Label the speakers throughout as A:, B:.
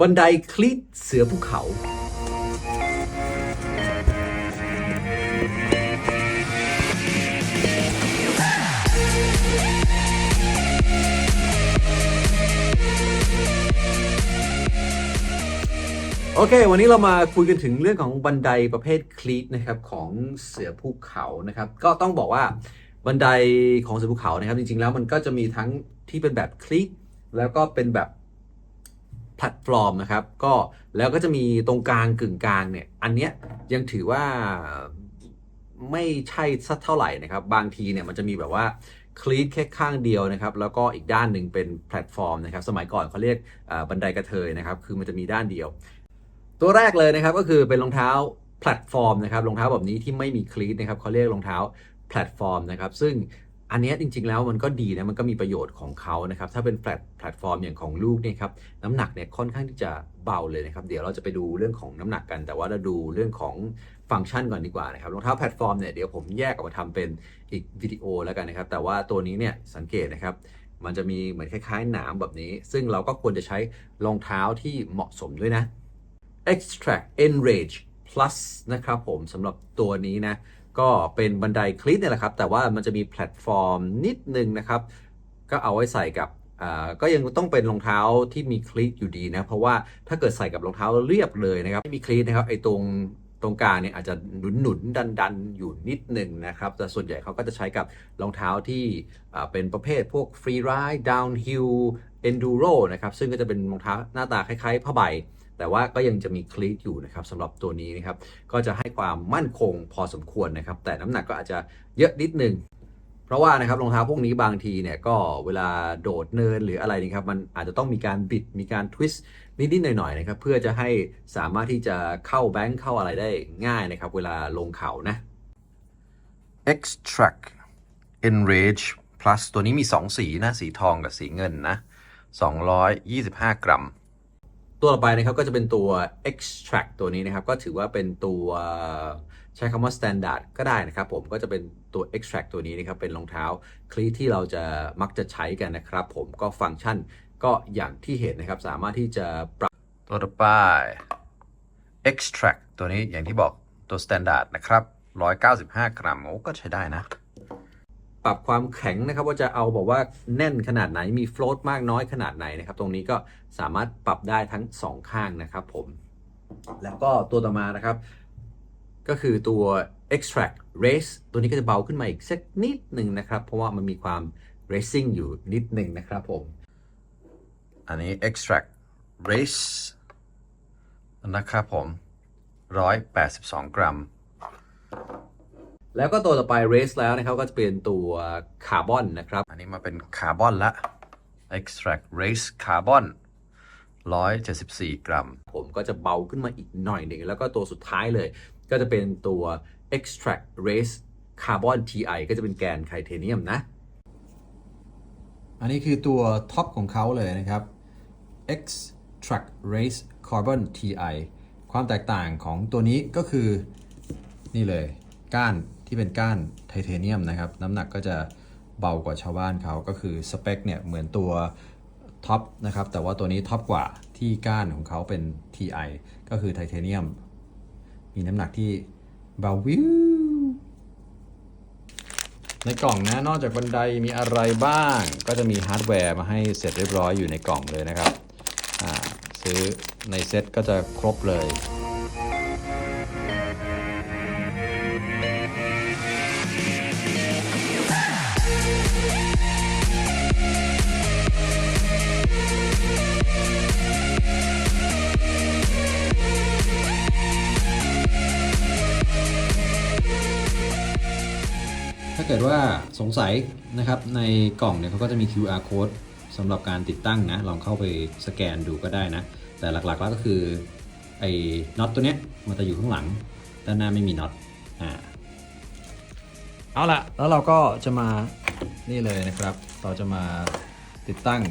A: บันไดคลิกเสือภูเขาโอเค วันนี้เรามาคุยกันถึงเรื่องของบันไดประเภทคลีตนะครับของเสือภูเขานะครับ ก็ต้องบอกว่าบันไดของเสือภูเขานะครับ จริงๆแล้วมันก็จะมีทั้งที่เป็นแบบคลีตแล้วก็เป็นแบบ แพลตฟอร์มนะครับก็แล้วก็จะมีตรงกลางกึ่งกลางเนี่ยอันเนี้ยยังถือว่าไม่ใช่สักเท่าไหร่นะครับ บางทีเนี่ยมันจะมีแบบว่าคลีตแค่ข้างเดียวนะครับ แล้วก็อีกด้านหนึ่งเป็นแพลตฟอร์มนะครับ สมัยก่อนเขาเรียกบันไดกระเทยนะครับ คือมันจะมีด้านเดียว ตัวแรกเลยนะครับก็คือเป็นรองเท้าแพลตฟอร์มนะครับรองเท้าแบบนี้ที่ไม่มีคลีตนะครับเขาเรียกรองเท้าแพลตฟอร์มนะครับ ซึ่ง อันนี้จริงๆแล้วมันก็ดีนะมันก็มีประโยชน์ของเขานะครับถ้าเป็นแพลตแพลตฟอร์มอย่างของลูกเนี่ยครับน้ำหนักเนี่ยค่อนข้างที่จะเบาเลยนะครับเดี๋ยวเราจะไปดูเรื่องของน้ำหนักกัน แต่ว่าเราดูเรื่องของฟังก์ชันก่อนดีกว่านะครับรองเท้าแพลตฟอร์มเนี่ยเดี๋ยวผมแยกออกมาทำเป็นอีกวิดีโอแล้วกันนะครับแต่ว่าตัวนี้เนี่ยสังเกตนะครับมันจะมีเหมือนคล้ายๆหนามแบบนี้ ซึ่งเราก็ควรจะใช้รองเท้าที่เหมาะสมด้วยนะ Extract Enrage Plus นะครับผมสำหรับตัวนี้นะ ก็เป็นบันไดคลิปเนี่ยแหละครับ แต่ว่ามันจะมีแพลตฟอร์มนิดนึงนะครับ ก็เอาไว้ใส่กับก็ยังต้องเป็นรองเท้าที่มีคลีตอยู่ดีนะ เพราะว่าถ้าเกิดใส่กับรองเท้าเรียบเลยนะครับไม่มีคลีตนะครับไอ้ตรงตรงกลางเนี่ยอาจจะหนุนหนุนดันดันอยู่นิดหนึ่งนะครับ แต่ส่วนใหญ่เขาก็จะใช้กับรองเท้าที่เป็นประเภทพวกฟรีไรด์ดาวน์ฮิลเอนดูโรนะครับ ซึ่งก็จะเป็นรองเท้าหน้าตาคล้ายๆผ้าใบ แต่ว่าก็ยังจะมีคลีตอยู่นะครับสำหรับตัวนี้นะครับ ก็จะให้ความมั่นคงพอสมควรนะครับ แต่น้ำหนักก็อาจจะเยอะนิดนึงเพราะว่านะครับรองเท้าพวกนี้บางทีเนี่ยก็เวลาโดดเนินหรืออะไรนี่ครับมันอาจจะต้องมีการบิดมีการทวิสต์นิดๆหน่อยๆนะครับเพื่อจะให้สามารถที่จะเข้าแบงค์เข้าอะไรได้ง่ายนะครับ เวลาลงเขานะ Extract Enrage Plus ตัวนี้มี 2 สีนะ สีทองกับสีเงินนะ 225 กรัม ตัวต่อไปนะครับก็จะเป็นตัว extract ตัวนี้นะครับ ก็ถือว่าเป็นตัวใช้คำว่า standard ก็ได้นะครับผมก็จะเป็นตัว extract ตัวนี้นะครับ เป็นรองเท้าคลีทที่เราจะมักจะใช้กันนะครับผมก็ฟังก์ชันก็อย่างที่เห็นนะครับ สามารถที่จะปรับตัวต่อไป extract ตัวนี้อย่างที่บอกตัว standard นะครับ 195 กรัมโอ้ก็ใช้ได้นะ ปรับความแข็งนะครับ ว่าจะเอาบอกว่าแน่นขนาดไหนมีโฟลตมากน้อยขนาดไหนนะครับ ตรงนี้ก็สามารถปรับได้ทั้งสองข้างนะครับผม แล้วก็ตัวต่อมานะครับ ก็คือตัว extract race ตัวนี้ก็จะเบาขึ้นมาอีกสักนิดหนึ่งนะครับ เพราะว่ามันมีความ racing อยู่นิดหนึ่งนะครับผม อันนี้ extract race นะครับผม 182 กรัม แล้วก็ตัวต่อไป race แล้วนะครับก็จะเป็นตัวคาร์บอนนะครับ อันนี้มาเป็นคาร์บอนละ extract race carbon 174 กรัม ผมก็จะเบาขึ้นมาอีกหน่อยหนึ่ง แล้วก็ตัวสุดท้ายเลย ก็จะเป็นตัว extract race carbon TI ก็จะเป็นแกนไทเทเนียมนะ อันนี้คือตัวท็อปของเขาเลยนะครับ extract race carbon TI ความแตกต่างของตัวนี้ก็คือนี่เลยก้าน ที่เป็นก้านไทเทเนียมนะครับ น้ำหนักก็จะเบากว่าชาวบ้านเขาก็คือสเปคเนี่ยเหมือนตัวท็อปนะครับแต่ว่าตัวนี้ท็อปกว่าที่ก้านของเขาเป็น TI ก็คือไทเทเนียม มีน้ำหนักที่เบาวิวในกล่องนะนอกจากบันไดมีอะไรบ้าง ก็จะมีฮาร์ดแวร์มาให้เสร็จเรียบร้อยอยู่ในกล่องเลยนะครับซื้อในเซ็ตก็จะครบเลย ถ้าเกิดว่าสงสัยนะครับในกล่องเนี่ยเขาก็จะมี QR code สำหรับการติดตั้งนะ ลองเข้าไปสแกนดูก็ได้นะ แต่หลักๆแล้วก็คือไอ้น็อตตัวเนี้ยมันจะอยู่ข้างหลัง ด้านหน้าไม่มีน็อตอ่าเอาละแล้วเราก็จะมานี่เลยนะครับ เราจะมาติดตั้ง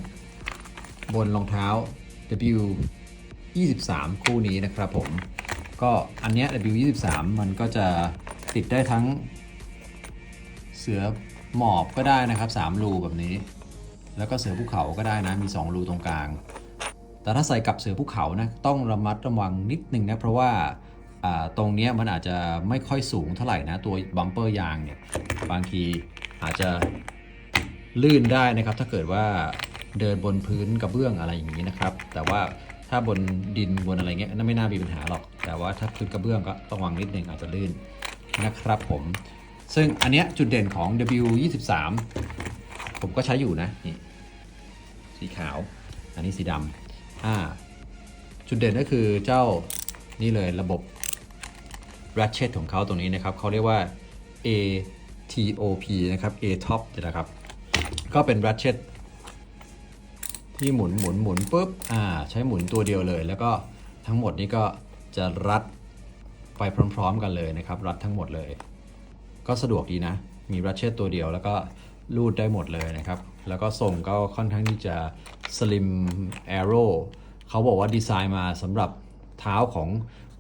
A: บนรองเท้า W 23 คู่นี้นะครับผม ก็อันเนี้ย W 23 มันก็จะติดได้ทั้ง เสือหมอบก็ได้นะครับ 3 รูแบบนี้ แล้วก็เสือภูเขาก็ได้นะมี 2 รูตรงกลาง แต่ถ้าใส่กับเสือภูเขานะต้องระมัดระวังนิดนึงนะเพราะว่าตรงนี้มันอาจจะไม่ค่อยสูงเท่าไหร่นะตัวบัมเปอร์ยางเนี่ยบางทีอาจจะลื่นได้นะครับ ถ้าเกิดว่าเดินบนพื้นกระเบื้องอะไรอย่างนี้นะครับ แต่ว่าถ้าบนดินบนอะไรเงี้ยนั่นไม่น่ามีปัญหาหรอก แต่ว่าถ้าพื้นกระเบื้องก็ต้องระวังนิดนึงอาจจะลื่นนะครับผม ซึ่งอันเนี้ยจุดเด่นของ W23 ผมก็ใช้อยู่นะนี่สีขาว อันนี้สีดำอ่าจุดเด่นก็คือเจ้านี่เลยระบบ ratchet ของเขาตรงนี้นะครับเขาเรียกว่า ATOP นะครับ A top นะครับ ก็เป็น ratchet ที่หมุนหมุนหมุนปุ๊บอ่าใช้หมุนตัวเดียวเลย แล้วก็ทั้งหมดนี้ก็จะรัดไปพร้อม ๆ กันเลยนะครับ รัดทั้งหมดเลย ก็สะดวกดีนะ มีรัชเชตตัวเดียวแล้วก็รูดได้หมดเลยนะครับ แล้วก็ทรงก็ค่อนข้างที่จะ slim arrow เขาบอกว่าดีไซน์มาสำหรับเท้าของ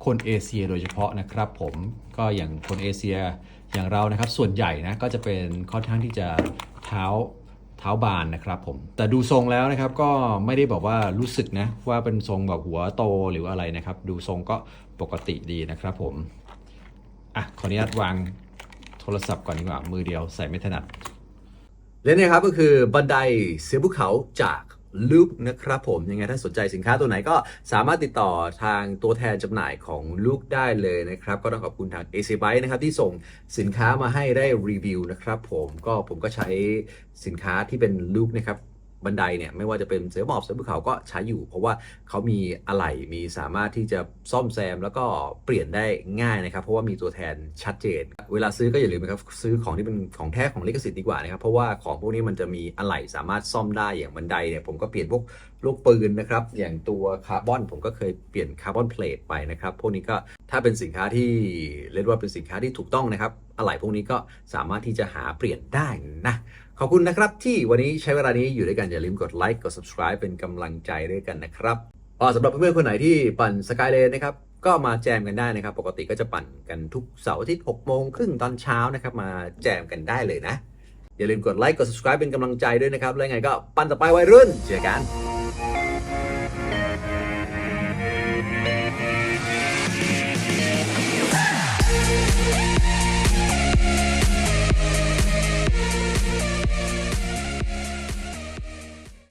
A: คนเอเชียโดยเฉพาะนะครับผมก็อย่างคนเอเชียอย่างเรานะครับ ส่วนใหญ่นะก็จะเป็นค่อนข้างที่จะเท้าเท้าบานนะครับผมแต่ดูทรงแล้วนะครับก็ไม่ได้บอกว่ารู้สึกนะว่าเป็นทรงแบบหัวโตหรืออะไรนะครับ ดูทรงก็ปกติดีนะครับผมอะขออนุญาตวาง โทรศัพท์ก่อนดีกว่า มือเดียวใส่ไม่ถนัด และนี่ครับก็คือบันไดเสือภูเขาจากลูกนะครับผมยังไงถ้าสนใจสินค้าตัวไหนก็สามารถติดต่อทางตัวแทนจำหน่ายของลูกได้เลยนะครับ ก็ต้องขอบคุณทาง AC b y นะครับที่ส่งสินค้ามาให้ได้รีวิวนะครับผมก็ผมก็ใช้สินค้าที่เป็นลูกนะครับ บันไดเนี่ยไม่ว่าจะเป็นเสือหมอบเสือภูเขาก็ใช้อยู่ เพราะว่าเขามีอะไหล่มีสามารถที่จะซ่อมแซมแล้วก็เปลี่ยนได้ง่ายนะครับ เพราะว่ามีตัวแทนชัดเจน เวลาซื้อก็อย่าลืมนะครับซื้อของที่เป็นของแท้ของลิขสิทธิ์ดีกว่านะครับเพราะว่าของพวกนี้มันจะมีอะไหล่สามารถซ่อมได้อย่างบันไดเนี่ยผมก็เปลี่ยนพวกลูกปืนนะครับอย่างตัวคาร์บอนผมก็เคยเปลี่ยนคาร์บอนเพลทไปนะครับพวกนี้ก็ถ้าเป็นสินค้าที่เรียกว่าเป็นสินค้าที่ถูกต้องนะครับอะไหล่พวกนี้ก็สามารถที่จะหาเปลี่ยนได้นะ ขอบคุณนะครับ ที่วันนี้ใช้เวลานี้อยู่ด้วยกัน อย่าลืมกดไลค์กด subscribe เป็นกำลังใจด้วยกันนะครับอ๋อสำหรับเพื่อนๆคนไหนที่ปั่นสกายเลนนะครับก็มาแจมกันได้นะครับ ปกติก็จะปั่นกันทุกเสาร์อาทิตย์6โมงครึ่งตอนเช้านะครับมาแจมกันได้เลยนะ อย่าลืมกดไลค์กด subscribe เป็นกำลังใจด้วยนะครับ แล้วไงก็ปั่นต่อไปวัยรุ่นเจอกัน